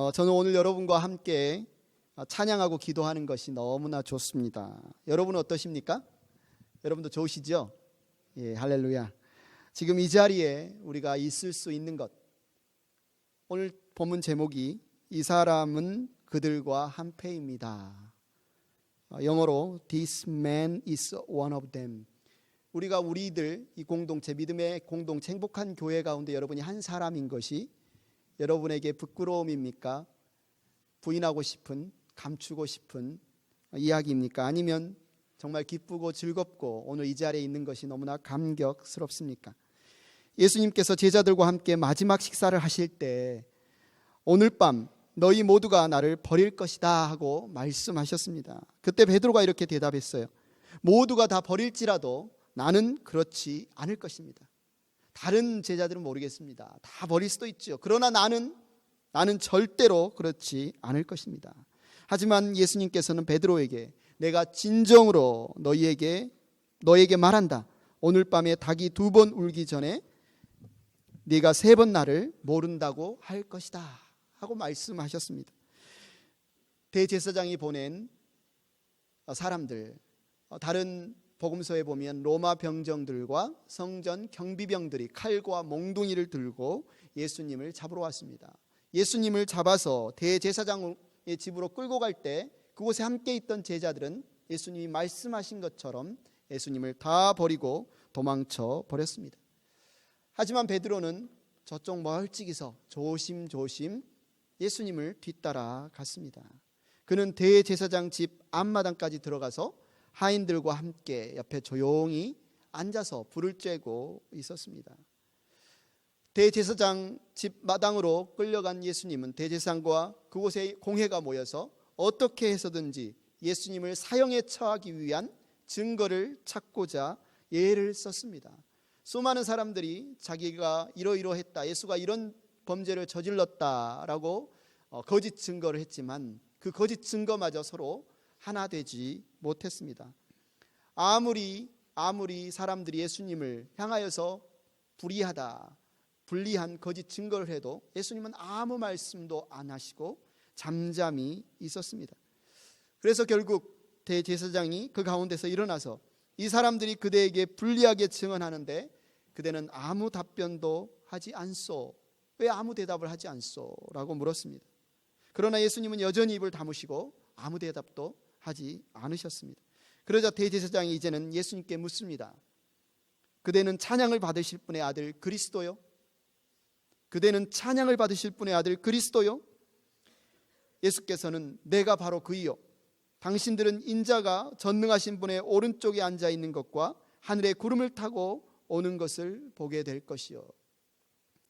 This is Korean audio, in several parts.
어, 저는 오늘 여러분과 함께 찬양하고 기도하는 것이 너무나 좋습니다. 여러분은 어떠십니까? 여러분도 좋으시죠? 예, 할렐루야. 지금 이 자리에 우리가 있을 수 있는 것. 오늘 본문 제목이 이 사람은 그들과 한패입니다. 어, 영어로 This man is one of them. 우리가 우리들 이 공동체 믿음의 공동체 행복한 교회 가운데 여러분이 한 사람인 것이 여러분에게 부끄러움입니까? 부인하고 싶은 감추고 싶은 이야기입니까? 아니면 정말 기쁘고 즐겁고 오늘 이 자리에 있는 것이 너무나 감격스럽습니까? 예수님께서 제자들과 함께 마지막 식사를 하실 때 오늘 밤 너희 모두가 나를 버릴 것이다 하고 말씀하셨습니다. 그때 베드로가 이렇게 대답했어요. 모두가 다 버릴지라도 나는 그렇지 않을 것입니다. 다른 제자들은 모르겠습니다. 다 버릴 수도 있죠. 그러나 나는 나는 절대로 그렇지 않을 것입니다. 하지만 예수님께서는 베드로에게 내가 진정으로 너희에게 너에게 말한다. 오늘 밤에 닭이 두 번 울기 전에 네가 세 번 나를 모른다고 할 것이다. 하고 말씀하셨습니다. 대제사장이 보낸 사람들 다른 복음서에 보면 로마 병정들과 성전 경비병들이 칼과 몽둥이를 들고 예수님을 잡으러 왔습니다. 예수님을 잡아서 대제사장의 집으로 끌고 갈 때 그곳에 함께 있던 제자들은 예수님이 말씀하신 것처럼 예수님을 다 버리고 도망쳐 버렸습니다. 하지만 베드로는 저쪽 멀찍이서 조심조심 예수님을 뒤따라 갔습니다. 그는 대제사장 집 앞마당까지 들어가서 하인들과 함께 옆에 조용히 앉아서 불을 쬐고 있었습니다. 대제사장 집 마당으로 끌려간 예수님은 대제사장과 그곳에 공회가 모여서 어떻게 해서든지 예수님을 사형에 처하기 위한 증거를 찾고자 예를 썼습니다. 수많은 사람들이 자기가 이러이러했다, 예수가 이런 범죄를 저질렀다라고 어, 거짓 증거를 했지만 그 거짓 증거마저 서로 하나 되지 못했습니다. 아무리 아무리 사람들이 예수님을 향하여서 불의하다, 불리한 거짓 증거를 해도 예수님은 아무 말씀도 안 하시고 잠잠히 있었습니다. 그래서 결국 대제사장이 그 가운데서 일어나서 이 사람들이 그대에게 불리하게 증언하는데 그대는 아무 답변도 하지 않소. 왜 아무 대답을 하지 않소? 라고 물었습니다. 그러나 예수님은 여전히 입을 다무시고 아무 대답도 하지 않으셨습니다. 그러자 대제사장이 이제는 예수님께 묻습니다. 그대는 찬양을 받으실 분의 아들 그리스도요? 그대는 찬양을 받으실 분의 아들 그리스도요? 예수께서는 내가 바로 그이요. 당신들은 인자가 전능하신 분의 오른쪽에 앉아 있는 것과 하늘의 구름을 타고 오는 것을 보게 될 것이요.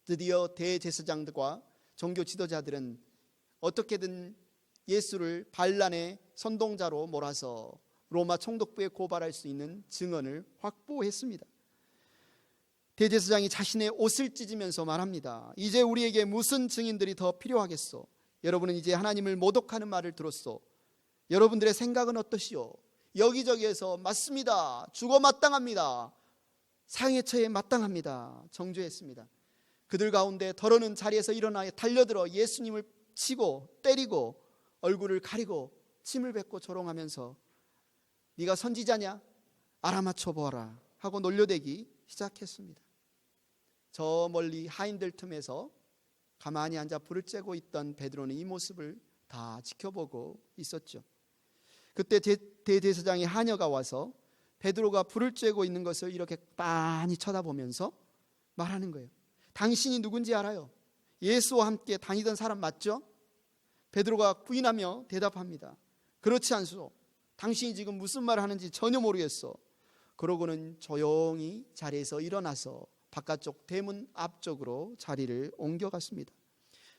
드디어 대제사장들과 종교 지도자들은 어떻게든 예수를 반란의 선동자로 몰아서 로마 총독부에 고발할 수 있는 증언을 확보했습니다. 대제사장이 자신의 옷을 찢으면서 말합니다. 이제 우리에게 무슨 증인들이 더 필요하겠소? 여러분은 이제 하나님을 모독하는 말을 들었소. 여러분들의 생각은 어떠시오? 여기저기에서 맞습니다. 죽어 마땅합니다. 상해 처에 마땅합니다. 정죄했습니다. 그들 가운데 더러는 자리에서 일어나 달려들어 예수님을 치고 때리고 얼굴을 가리고 침을 뱉고 조롱하면서 네가 선지자냐? 알아맞혀 보아라 하고 놀려대기 시작했습니다. 저 멀리 하인들 틈에서 가만히 앉아 불을 쬐고 있던 베드로는 이 모습을 다 지켜보고 있었죠. 그때 대제사장의 하녀가 와서 베드로가 불을 쬐고 있는 것을 이렇게 빤히 쳐다보면서 말하는 거예요. 당신이 누군지 알아요? 예수와 함께 다니던 사람 맞죠? 베드로가 부인하며 대답합니다. 그렇지 않소. 당신이 지금 무슨 말을 하는지 전혀 모르겠어. 그러고는 조용히 자리에서 일어나서 바깥쪽 대문 앞쪽으로 자리를 옮겨갔습니다.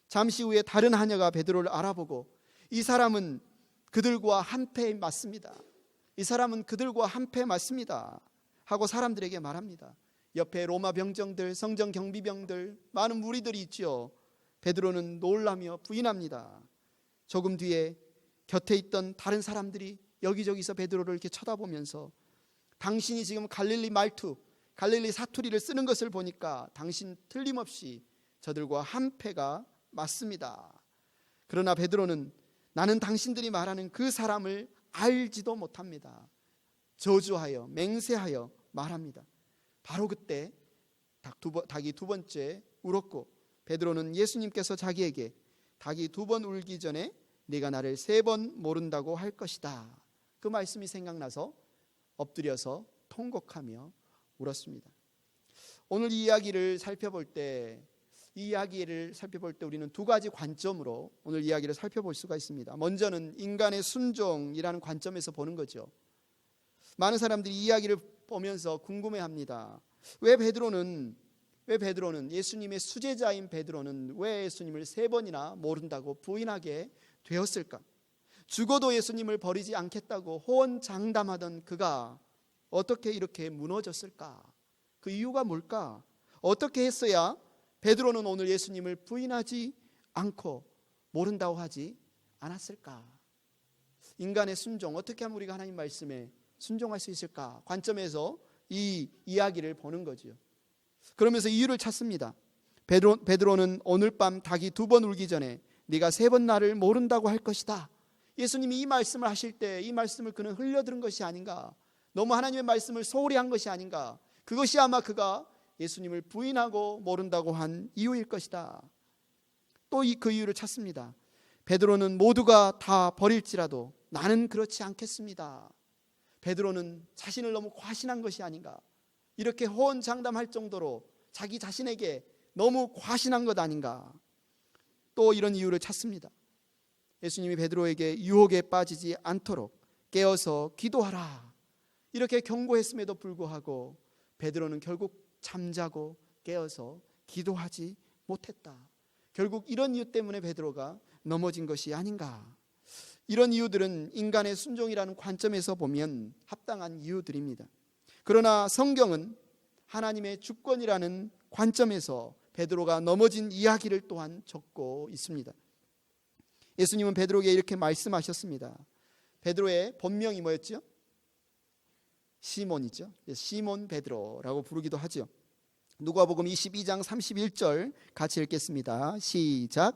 잠시 후에 다른 하녀가 베드로를 알아보고 이 사람은 그들과 한패 맞습니다. 이 사람은 그들과 한패 맞습니다. 하고 사람들에게 말합니다. 옆에 로마 병정들, 성전 경비병들, 많은 무리들이 있지요. 베드로는 놀라며 부인합니다. 조금 뒤에 곁에 있던 다른 사람들이 여기저기서 베드로를 이렇게 쳐다보면서 당신이 지금 갈릴리 말투, 갈릴리 사투리를 쓰는 것을 보니까 당신 틀림없이 저들과 한패가 맞습니다. 그러나 베드로는 나는 당신들이 말하는 그 사람을 알지도 못합니다. 저주하여 맹세하여 말합니다. 바로 그때 닭이 두 번째 울었고 베드로는 예수님께서 자기에게 닭이 두 번 울기 전에 네가 나를 세 번 모른다고 할 것이다. 그 말씀이 생각나서 엎드려서 통곡하며 울었습니다. 오늘 이 이야기를 살펴볼 때 이 이야기를 살펴볼 때 우리는 두 가지 관점으로 오늘 이야기를 살펴볼 수가 있습니다. 먼저는 인간의 순종이라는 관점에서 보는 거죠. 많은 사람들이 이 이야기를 보면서 궁금해 합니다. 왜 베드로는 왜 베드로는 예수님의 수제자인 베드로는 왜 예수님을 세 번이나 모른다고 부인하게 되었을까? 죽어도 예수님을 버리지 않겠다고 호언장담하던 그가 어떻게 이렇게 무너졌을까? 그 이유가 뭘까? 어떻게 했어야 베드로는 오늘 예수님을 부인하지 않고 모른다고 하지 않았을까? 인간의 순종 어떻게 하면 우리가 하나님 말씀에 순종할 수 있을까? 관점에서 이 이야기를 보는 거지요. 그러면서 이유를 찾습니다. 베드로, 베드로는 오늘 밤 닭이 두 번 울기 전에 네가 세 번 나를 모른다고 할 것이다. 예수님이 이 말씀을 하실 때 이 말씀을 그는 흘려들은 것이 아닌가? 너무 하나님의 말씀을 소홀히 한 것이 아닌가? 그것이 아마 그가 예수님을 부인하고 모른다고 한 이유일 것이다. 또 그 이유를 찾습니다. 베드로는 모두가 다 버릴지라도 나는 그렇지 않겠습니다. 베드로는 자신을 너무 과신한 것이 아닌가? 이렇게 호언장담할 정도로 자기 자신에게 너무 과신한 것 아닌가? 또 이런 이유를 찾습니다. 예수님이 베드로에게 유혹에 빠지지 않도록 깨어서 기도하라. 이렇게 경고했음에도 불구하고 베드로는 결국 잠자고 깨어서 기도하지 못했다. 결국 이런 이유 때문에 베드로가 넘어진 것이 아닌가? 이런 이유들은 인간의 순종이라는 관점에서 보면 합당한 이유들입니다. 그러나 성경은 하나님의 주권이라는 관점에서 베드로가 넘어진 이야기를 또한 적고 있습니다. 예수님은 베드로에게 이렇게 말씀하셨습니다. 베드로의 본명이 뭐였죠? 시몬이죠. 시몬 베드로라고 부르기도 하죠. 누가복음 22장 31절 같이 읽겠습니다. 시작.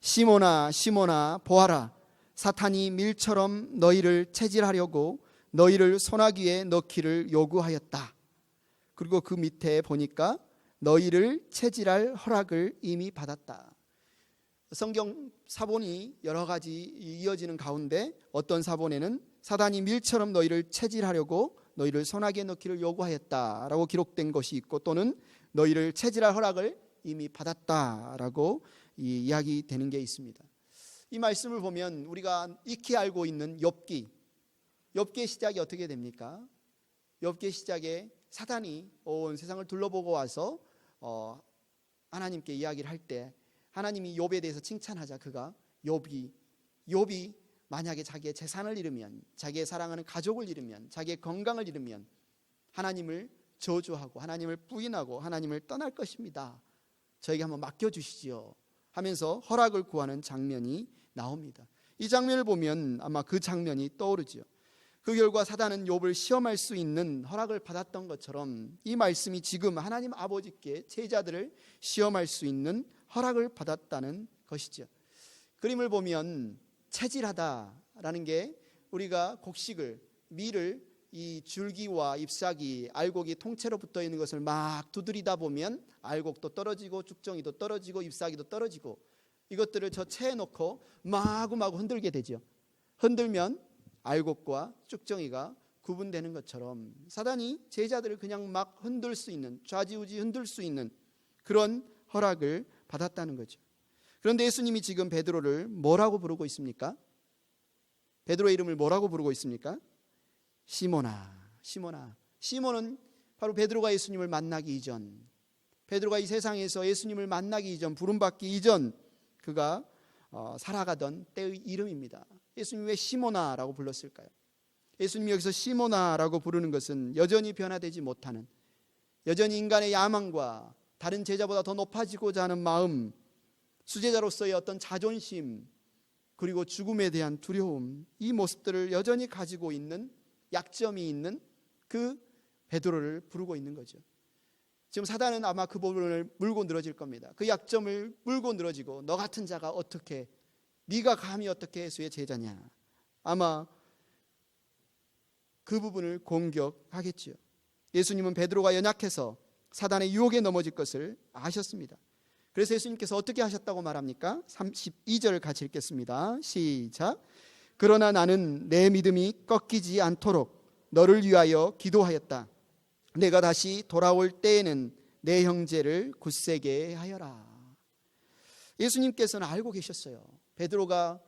시몬아 시몬아 보아라 사탄이 밀처럼 너희를 체질하려고 너희를 소나기에 넣기를 요구하였다. 그리고 그 밑에 보니까 너희를 체질할 허락을 이미 받았다. 성경 사본이 여러 가지 이어지는 가운데 어떤 사본에는 사단이 밀처럼 너희를 체질하려고 너희를 소나기에 넣기를 요구하였다라고 기록된 것이 있고 또는 너희를 체질할 허락을 이미 받았다라고 이야기되는 게 있습니다. 이 말씀을 보면 우리가 익히 알고 있는 욥기 욥기의 시작이 어떻게 됩니까? 욥기의 시작에 사단이 온 세상을 둘러보고 와서 어, 하나님께 이야기를 할 때 하나님이 욥에 대해서 칭찬하자 그가 욥이 욥이 만약에 자기의 재산을 잃으면 자기의 사랑하는 가족을 잃으면 자기의 건강을 잃으면 하나님을 저주하고 하나님을 부인하고 하나님을 떠날 것입니다. 저에게 한번 맡겨 주시지요. 하면서 허락을 구하는 장면이 나옵니다. 이 장면을 보면 아마 그 장면이 떠오르지요. 그 결과 사단은 욥을 시험할 수 있는 허락을 받았던 것처럼 이 말씀이 지금 하나님 아버지께 제자들을 시험할 수 있는 허락을 받았다는 것이죠. 그림을 보면 체질하다라는 게 우리가 곡식을 밀을 이 줄기와 잎사귀, 알곡이 통째로 붙어 있는 것을 막 두드리다 보면 알곡도 떨어지고 죽정이도 떨어지고 잎사귀도 떨어지고 이것들을 저 채에 놓고 마구마구 흔들게 되죠. 흔들면 알곡과 쭉정이가 구분되는 것처럼 사단이 제자들을 그냥 막 흔들 수 있는 좌지우지 흔들 수 있는 그런 허락을 받았다는 거죠. 그런데 예수님이 지금 베드로를 뭐라고 부르고 있습니까? 베드로의 이름을 뭐라고 부르고 있습니까? 시모나, 시모나. 시몬은 바로 베드로가 예수님을 만나기 이전, 베드로가 이 세상에서 예수님을 만나기 이전, 부름받기 이전 그가 어, 살아가던 때의 이름입니다. 예수님 왜 시모나라고 불렀을까요? 예수님 여기서 시모나라고 부르는 것은 여전히 변화되지 못하는 여전히 인간의 야망과 다른 제자보다 더 높아지고자 하는 마음, 수제자로서의 어떤 자존심, 그리고 죽음에 대한 두려움, 이 모습들을 여전히 가지고 있는 약점이 있는 그 베드로를 부르고 있는 거죠. 지금 사단은 아마 그 부분을 물고 늘어질 겁니다. 그 약점을 물고 늘어지고 너 같은 자가 어떻게 네가 감히 어떻게 예수의 제자냐? 아마 그 부분을 공격하겠지요. 예수님은 베드로가 연약해서 사단의 유혹에 넘어질 것을 아셨습니다. 그래서 예수님께서 어떻게 하셨다고 말합니까? 32절을 같이 읽겠습니다. 시작. 그러나 나는 내 믿음이 꺾이지 않도록 너를 위하여 기도하였다. 내가 다시 돌아올 때에는 내 형제를 굳세게 하여라. 예수님께서는 알고 계셨어요. 베드로가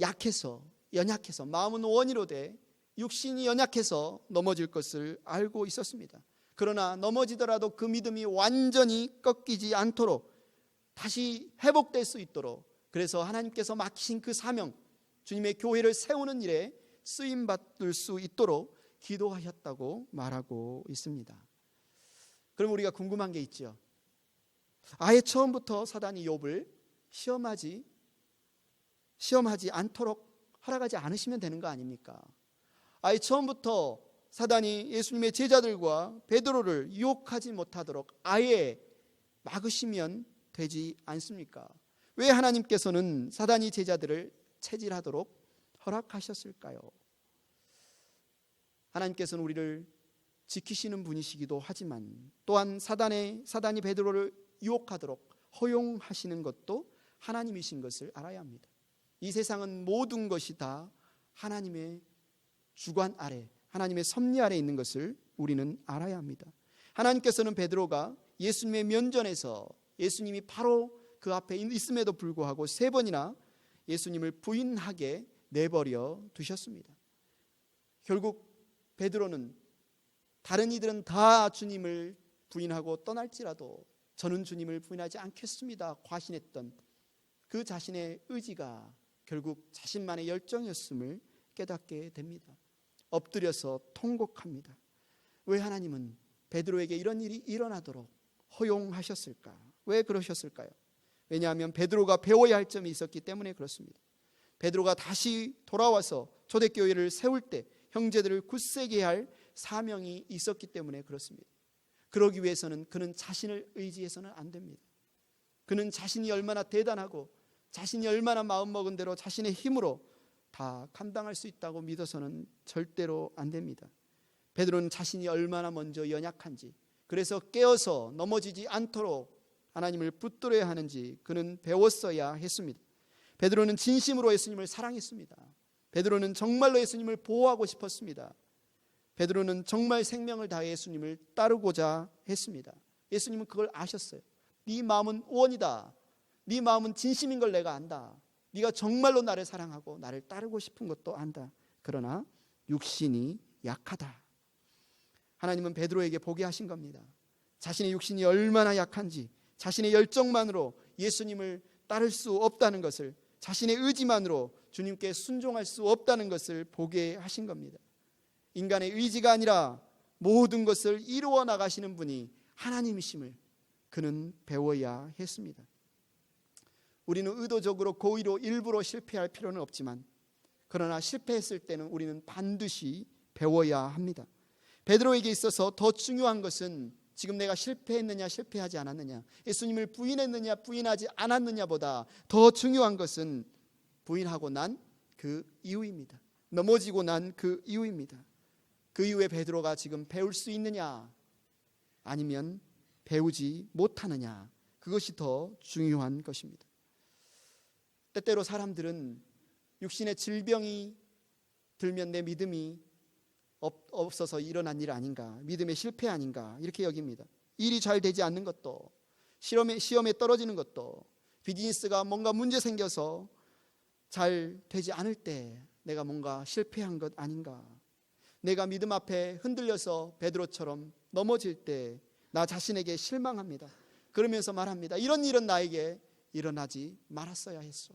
약해서 연약해서 마음은 원이로 돼 육신이 연약해서 넘어질 것을 알고 있었습니다. 그러나 넘어지더라도 그 믿음이 완전히 꺾이지 않도록 다시 회복될 수 있도록 그래서 하나님께서 맡기신 그 사명 주님의 교회를 세우는 일에 쓰임 받을 수 있도록 기도하셨다고 말하고 있습니다. 그럼 우리가 궁금한 게 있죠. 아예 처음부터 사단이 욥을 시험하지 시험하지 않도록 허락하지 않으시면 되는 거 아닙니까? 아예 처음부터 사단이 예수님의 제자들과 베드로를 유혹하지 못하도록 아예 막으시면 되지 않습니까? 왜 하나님께서는 사단이 제자들을 체질하도록 허락하셨을까요? 하나님께서는 우리를 지키시는 분이시기도 하지만 또한 사단의 사단이 베드로를 유혹하도록 허용하시는 것도 하나님이신 것을 알아야 합니다. 이 세상은 모든 것이 다 하나님의 주관 아래, 하나님의 섭리 아래 있는 것을 우리는 알아야 합니다. 하나님께서는 베드로가 예수님의 면전에서 예수님이 바로 그 앞에 있음에도 불구하고 세 번이나 예수님을 부인하게 내버려 두셨습니다. 결국 베드로는 다른 이들은 다 주님을 부인하고 떠날지라도 저는 주님을 부인하지 않겠습니다. 과신했던 그 자신의 의지가 결국 자신만의 열정이었음을 깨닫게 됩니다. 엎드려서 통곡합니다. 왜 하나님은 베드로에게 이런 일이 일어나도록 허용하셨을까? 왜 그러셨을까요? 왜냐하면 베드로가 배워야 할 점이 있었기 때문에 그렇습니다. 베드로가 다시 돌아와서 초대교회를 세울 때 형제들을 굳세게 할 사명이 있었기 때문에 그렇습니다. 그러기 위해서는 그는 자신을 의지해서는 안 됩니다. 그는 자신이 얼마나 대단하고 자신이 얼마나 마음먹은 대로 자신의 힘으로 다 감당할 수 있다고 믿어서는 절대로 안 됩니다. 베드로는 자신이 얼마나 먼저 연약한지 그래서 깨어서 넘어지지 않도록 하나님을 붙들어야 하는지 그는 배웠어야 했습니다. 베드로는 진심으로 예수님을 사랑했습니다. 베드로는 정말로 예수님을 보호하고 싶었습니다. 베드로는 정말 생명을 다해 예수님을 따르고자 했습니다. 예수님은 그걸 아셨어요. 네 마음은 원이다. 네 마음은 진심인 걸 내가 안다. 네가 정말로 나를 사랑하고 나를 따르고 싶은 것도 안다. 그러나 육신이 약하다. 하나님은 베드로에게 보게 하신 겁니다. 자신의 육신이 얼마나 약한지 자신의 열정만으로 예수님을 따를 수 없다는 것을 자신의 의지만으로 주님께 순종할 수 없다는 것을 보게 하신 겁니다. 인간의 의지가 아니라 모든 것을 이루어 나가시는 분이 하나님이심을 그는 배워야 했습니다. 우리는 의도적으로 고의로 일부러 실패할 필요는 없지만 그러나 실패했을 때는 우리는 반드시 배워야 합니다. 베드로에게 있어서 더 중요한 것은 지금 내가 실패했느냐 실패하지 않았느냐 예수님을 부인했느냐 부인하지 않았느냐보다 더 중요한 것은 부인하고 난 그 이유입니다. 넘어지고 난 그 이유입니다. 그 이후에 베드로가 지금 배울 수 있느냐 아니면 배우지 못하느냐 그것이 더 중요한 것입니다. 때때로 사람들은 육신의 질병이 들면 내 믿음이 없어서 일어난 일 아닌가, 믿음의 실패 아닌가 이렇게 여깁니다. 일이 잘 되지 않는 것도 시험에 시험에 떨어지는 것도 비즈니스가 뭔가 문제 생겨서 잘 되지 않을 때 내가 뭔가 실패한 것 아닌가. 내가 믿음 앞에 흔들려서 베드로처럼 넘어질 때 나 자신에게 실망합니다. 그러면서 말합니다. 이런 일은 나에게 일어나지 말았어야 했어.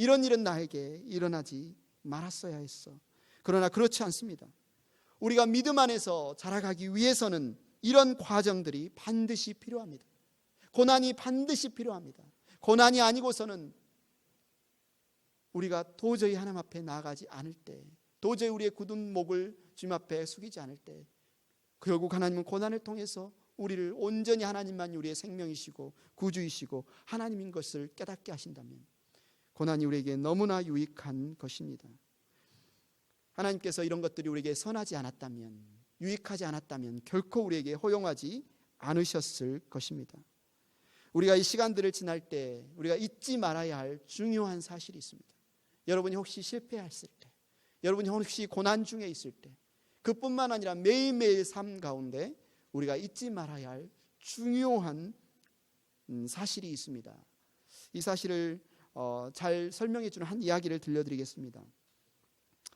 이런 일은 나에게 일어나지 말았어야 했어. 그러나 그렇지 않습니다. 우리가 믿음 안에서 자라가기 위해서는 이런 과정들이 반드시 필요합니다. 고난이 반드시 필요합니다. 고난이 아니고서는 우리가 도저히 하나님 앞에 나아가지 않을 때, 도저히 우리의 굳은 목을 주님 앞에 숙이지 않을 때, 결국 하나님은 고난을 통해서 우리를 온전히 하나님만 우리의 생명이시고 구주이시고 하나님인 것을 깨닫게 하신다면 고난이 우리에게 너무나 유익한 것입니다. 하나님께서 이런 것들이 우리에게 선하지 않았다면, 유익하지 않았다면 결코 우리에게 허용하지 않으셨을 것입니다. 우리가 이 시간들을 지날 때 우리가 잊지 말아야 할 중요한 사실이 있습니다. 여러분이 혹시 실패했을 때, 여러분이 혹시 고난 중에 있을 때, 그뿐만 아니라 매일매일 삶 가운데 우리가 잊지 말아야 할 중요한 음, 사실이 있습니다. 이 사실을 어, 잘 설명해 주는 한 이야기를 들려드리겠습니다.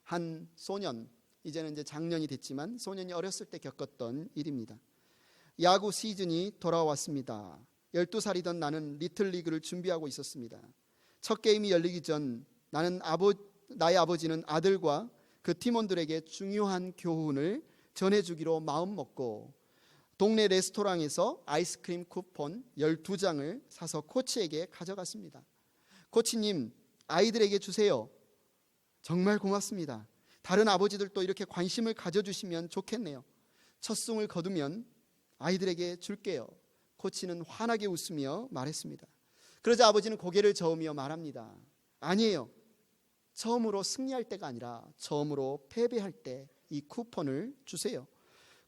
한 소년, 이제는 이제 작년이 됐지만 소년이 어렸을 때 겪었던 일입니다. 야구 시즌이 돌아왔습니다. 12살이던 나는 리틀리그를 준비하고 있었습니다. 첫 게임이 열리기 전 나는 아버, 나의 아버지는 아들과 그 팀원들에게 중요한 교훈을 전해주기로 마음먹고 동네 레스토랑에서 아이스크림 쿠폰 12장을 사서 코치에게 가져갔습니다. 코치님, 아이들에게 주세요. 정말 고맙습니다. 다른 아버지들도 이렇게 관심을 가져주시면 좋겠네요. 첫 승을 거두면 아이들에게 줄게요. 코치는 환하게 웃으며 말했습니다. 그러자 아버지는 고개를 저으며 말합니다. 아니에요. 처음으로 승리할 때가 아니라 처음으로 패배할 때 이 쿠폰을 주세요.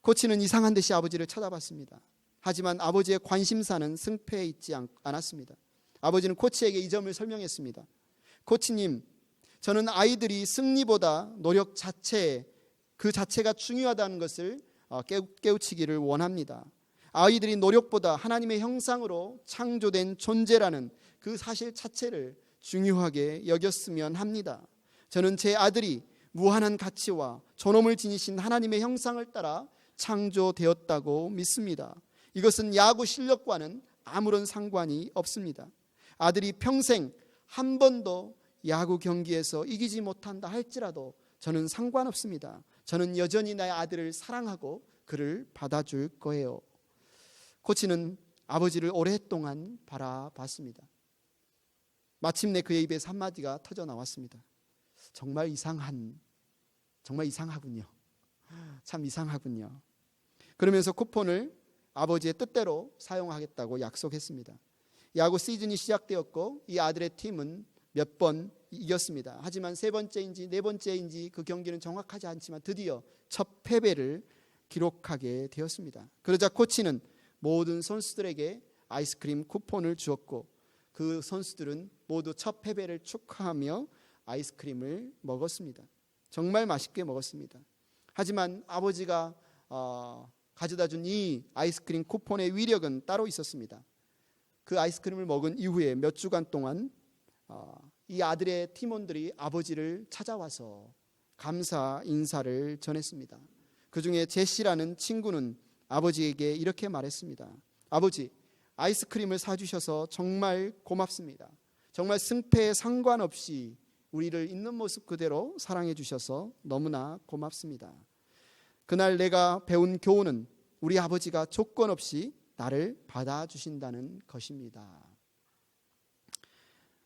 코치는 이상한 듯이 아버지를 쳐다봤습니다. 하지만 아버지의 관심사는 승패에 있지 않았습니다. 아버지는 코치에게 이 점을 설명했습니다. 코치님, 저는 아이들이 승리보다 노력 자체, 그 자체가 중요하다는 것을 어, 깨우치기를 원합니다. 아이들이 노력보다 하나님의 형상으로 창조된 존재라는 그 사실 자체를 중요하게 여겼으면 합니다. 저는 제 아들이 무한한 가치와 존엄을 지니신 하나님의 형상을 따라 창조되었다고 믿습니다. 이것은 야구 실력과는 아무런 상관이 없습니다. 아들이 평생 한 번도 야구 경기에서 이기지 못한다 할지라도 저는 상관없습니다. 저는 여전히 나의 아들을 사랑하고 그를 받아줄 거예요. 코치는 아버지를 오랫동안 바라봤습니다. 마침내 그의 입에서 한마디가 터져 나왔습니다. 정말 이상한, 정말 이상하군요. 참 이상하군요. 그러면서 쿠폰을 아버지의 뜻대로 사용하겠다고 약속했습니다. 야구 시즌이 시작되었고 이 아들의 팀은 몇 번 이겼습니다. 하지만 세 번째인지 네 번째인지 그 경기는 정확하지 않지만 드디어 첫 패배를 기록하게 되었습니다. 그러자 코치는 모든 선수들에게 아이스크림 쿠폰을 주었고 그 선수들은 모두 첫 패배를 축하하며 아이스크림을 먹었습니다. 정말 맛있게 먹었습니다. 하지만 아버지가 어, 가져다 준 이 아이스크림 쿠폰의 위력은 따로 있었습니다. 그 아이스크림을 먹은 이후에 몇 주간 동안 어, 이 아들의 팀원들이 아버지를 찾아와서 감사 인사를 전했습니다. 그 중에 제시라는 친구는 아버지에게 이렇게 말했습니다. 아버지, 아이스크림을 사주셔서 정말 고맙습니다. 정말 승패에 상관없이 우리를 있는 모습 그대로 사랑해 주셔서 너무나 고맙습니다. 그날 내가 배운 교훈은 우리 아버지가 조건 없이 나를 받아주신다는 것입니다.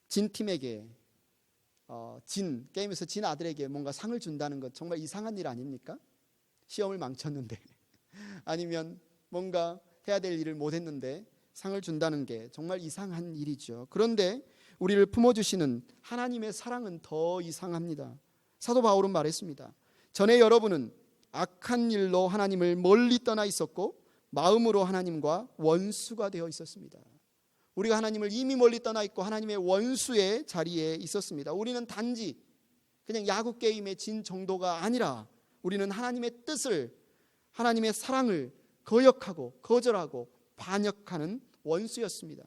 진 팀에게 어, 진 게임에서 진 아들에게 뭔가 상을 준다는 것 정말 이상한 일 아닙니까? 시험을 망쳤는데 아니면 뭔가 해야 될 일을 못했는데 상을 준다는 게 정말 이상한 일이죠. 그런데 우리를 품어주시는 하나님의 사랑은 더 이상합니다. 사도 바울은 말했습니다. 전에 여러분은 악한 일로 하나님을 멀리 떠나 있었고 마음으로 하나님과 원수가 되어 있었습니다. 우리가 하나님을 이미 멀리 떠나 있고 하나님의 원수의 자리에 있었습니다. 우리는 단지 그냥 야구 게임에 진 정도가 아니라 우리는 하나님의 뜻을 하나님의 사랑을 거역하고 거절하고 반역하는 원수였습니다.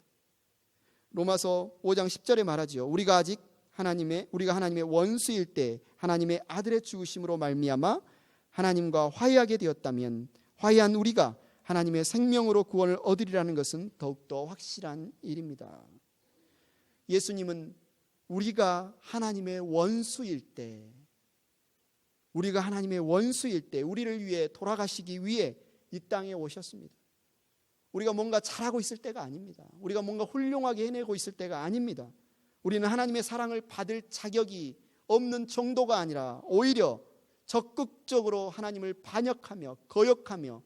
로마서 5장 10절에 말하지요. 우리가 아직 하나님의 우리가 하나님의 원수일 때 하나님의 아들의 죽으심으로 말미암아 하나님과 화해하게 되었다면 화해한 우리가 하나님의 생명으로 구원을 얻으리라는 것은 더욱더 확실한 일입니다. 예수님은 우리가 하나님의 원수일 때 우리가 하나님의 원수일 때 우리를 위해 돌아가시기 위해 이 땅에 오셨습니다. 우리가 뭔가 잘하고 있을 때가 아닙니다. 우리가 뭔가 훌륭하게 해내고 있을 때가 아닙니다. 우리는 하나님의 사랑을 받을 자격이 없는 정도가 아니라 오히려 적극적으로 하나님을 반역하며 거역하며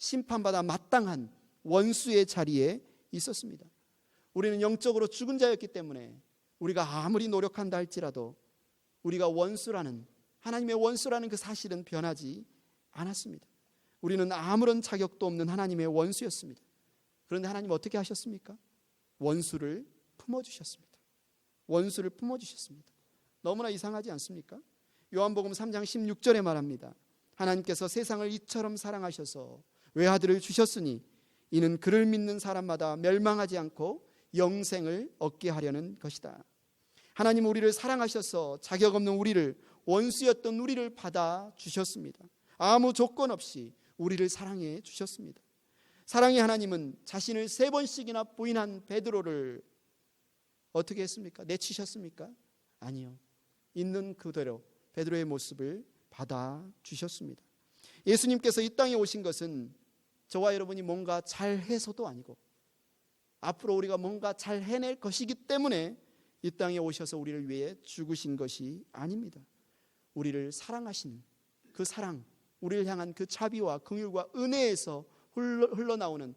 심판받아 마땅한 원수의 자리에 있었습니다. 우리는 영적으로 죽은 자였기 때문에 우리가 아무리 노력한다 할지라도 우리가 원수라는 하나님의 원수라는 그 사실은 변하지 않았습니다. 우리는 아무런 자격도 없는 하나님의 원수였습니다. 그런데 하나님 어떻게 하셨습니까? 원수를 품어 주셨습니다. 원수를 품어 주셨습니다. 너무나 이상하지 않습니까? 요한복음 3장 16절에 말합니다. 하나님께서 세상을 이처럼 사랑하셔서 외아들을 주셨으니 이는 그를 믿는 사람마다 멸망하지 않고 영생을 얻게 하려는 것이다. 하나님 우리를 사랑하셔서 자격 없는 우리를 원수였던 우리를 받아 주셨습니다. 아무 조건 없이 우리를 사랑해 주셨습니다. 사랑의 하나님은 자신을 세 번씩이나 부인한 베드로를 어떻게 했습니까? 내치셨습니까? 아니요. 있는 그대로 베드로의 모습을 받아 주셨습니다. 예수님께서 이 땅에 오신 것은 저와 여러분이 뭔가 잘 해서도 아니고 앞으로 우리가 뭔가 잘 해낼 것이기 때문에 이 땅에 오셔서 우리를 위해 죽으신 것이 아닙니다. 우리를 사랑하시는 그 사랑, 우리를 향한 그 자비와 긍휼과 은혜에서 흘러 나오는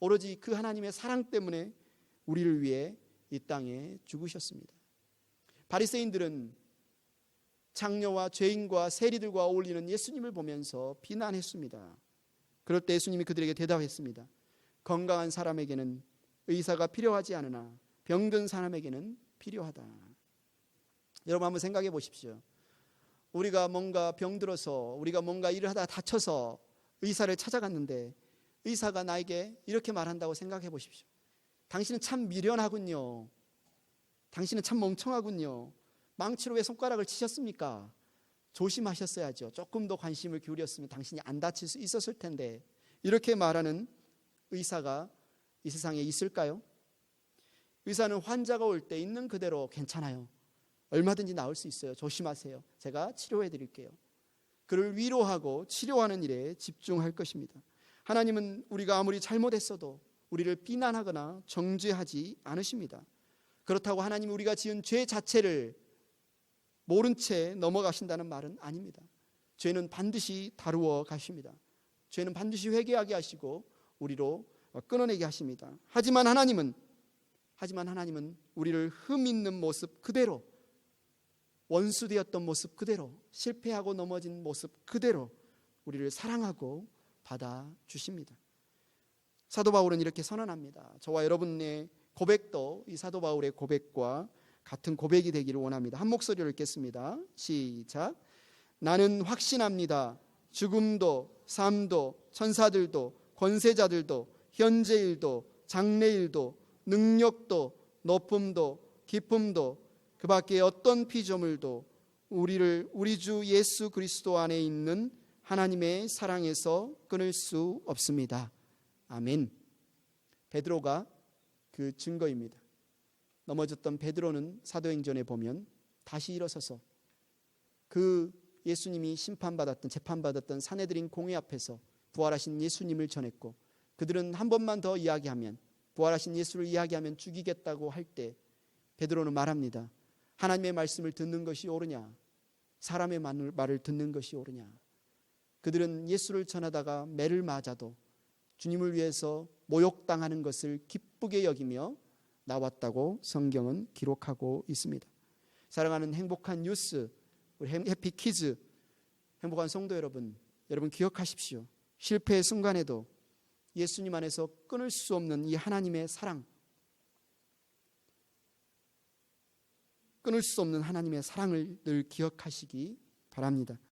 오로지 그 하나님의 사랑 때문에 우리를 위해 이 땅에 죽으셨습니다. 바리새인들은 장녀와 죄인과 세리들과 어울리는 예수님을 보면서 비난했습니다. 그럴 때 예수님이 그들에게 대답했습니다. 건강한 사람에게는 의사가 필요하지 않으나 병든 사람에게는 필요하다. 여러분 한번 생각해 보십시오. 우리가 뭔가 병들어서 우리가 뭔가 일을 하다가 다쳐서 의사를 찾아갔는데 의사가 나에게 이렇게 말한다고 생각해 보십시오. 당신은 참 미련하군요. 당신은 참 멍청하군요. 망치로 왜 손가락을 치셨습니까? 조심하셨어야죠. 조금 더 관심을 기울였으면 당신이 안 다칠 수 있었을 텐데. 이렇게 말하는 의사가 이 세상에 있을까요? 의사는 환자가 올 때 있는 그대로 괜찮아요. 얼마든지 나을 수 있어요. 조심하세요. 제가 치료해 드릴게요. 그를 위로하고 치료하는 일에 집중할 것입니다. 하나님은 우리가 아무리 잘못했어도 우리를 비난하거나 정죄하지 않으십니다. 그렇다고 하나님 우리가 지은 죄 자체를 모른 채 넘어가신다는 말은 아닙니다. 죄는 반드시 다루어 가십니다. 죄는 반드시 회개하게 하시고 우리로 끊어내게 하십니다. 하지만 하나님은 하지만 하나님은 우리를 흠 있는 모습 그대로 원수되었던 모습 그대로 실패하고 넘어진 모습 그대로 우리를 사랑하고 받아 주십니다. 사도 바울은 이렇게 선언합니다. 저와 여러분의 고백도 이 사도 바울의 고백과 같은 고백이 되기를 원합니다. 한 목소리로 읽겠습니다. 시작. 나는 확신합니다. 죽음도 삶도 천사들도 권세자들도 현재일도 장래일도 능력도 높음도 기쁨도 그 밖에 어떤 피조물도 우리를 우리 주 예수 그리스도 안에 있는 하나님의 사랑에서 끊을 수 없습니다. 아멘. 베드로가 그 증거입니다. 넘어졌던 베드로는 사도행전에 보면 다시 일어서서 그 예수님이 심판받았던 재판받았던 사내들인 공회 앞에서 부활하신 예수님을 전했고 그들은 한 번만 더 이야기하면 부활하신 예수를 이야기하면 죽이겠다고 할 때 베드로는 말합니다. 하나님의 말씀을 듣는 것이 옳으냐? 사람의 말을 듣는 것이 옳으냐? 그들은 예수를 전하다가 매를 맞아도 주님을 위해서 모욕당하는 것을 기쁘게 여기며 나왔다고 성경은 기록하고 있습니다. 사랑하는 행복한 뉴스, 우리 해피 키즈, 행복한 성도 여러분, 여러분 기억하십시오. 실패의 순간에도 예수님 안에서 끊을 수 없는 이 하나님의 사랑, 끊을 수 없는 하나님의 사랑을 늘 기억하시기 바랍니다.